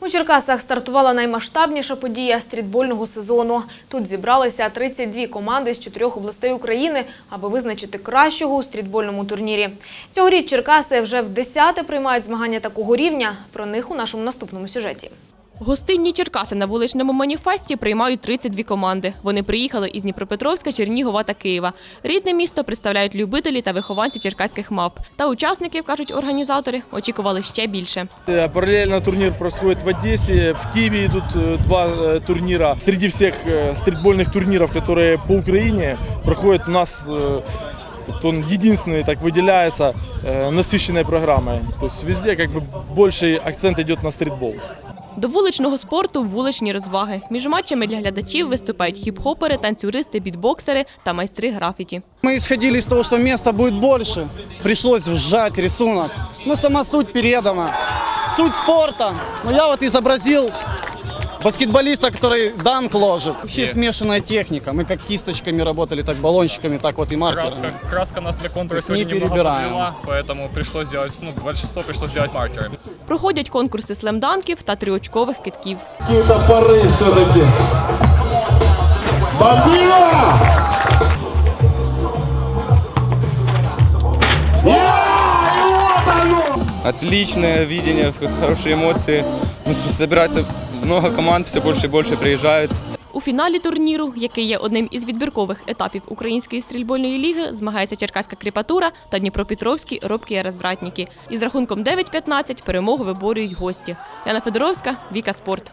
У Черкасах стартувала наймасштабніша подія стрітбольного сезону. Тут зібралися 32 команди з чотирьох областей України, аби визначити кращого у стрітбольному турнірі. Цьогоріч Черкаси вже в десяте приймають змагання такого рівня. Про них у нашому наступному сюжеті. Гостинні Черкаси на вуличному маніфесті приймають 32 команди. Вони приїхали із Дніпропетровська, Чернігова та Києва. Рідне місто представляють любителі та вихованці черкаських мавп. Та учасників, кажуть організатори, очікували ще більше. Э, Параллельно турнир происходит в Одессе, в Киеве идут э, два э, турнира. Среди всех э, стритбольных турниров, которые по Украине проходят у нас, э, вот он единственный так выделяется э, насыщенной программой. То есть везде как бы больший акцент идет на стритбол. До вуличного спорту вуличні розваги. Між матчами для глядачів виступають хіп-хопери, танцюристи, бітбоксери та майстри графіті. Ми сходили з того, що місця буде більше, прийшлося вжати рисунок. Ну сама суть передана. Суть спорту. Но я вот изобразил баскетболиста, который данк ложит. Вообще смешанная техника. Мы как кисточками работали, так баллончиками, так вот и маркерами. Краска, краска нас для контура сегодня не немного перебираем. подвела, поэтому пришлось сделать, ну, большинство пришлось сделать маркерами. Проходять конкурси слемданків та триочкових китків. Какие топоры все-таки. Бомбила! Отличное видение, хорошие эмоции. Ну, с- Собирается много команд, все больше і больше приїжджають. У фіналі турніру, який є одним із відбіркових етапів української стрільбольної ліги, змагається Черкаська кріпатура та Дніпропетровські робкі розвратники. Із рахунком 9-15 перемогу виборюють гості. Яна Федоровська, Віка Спорт.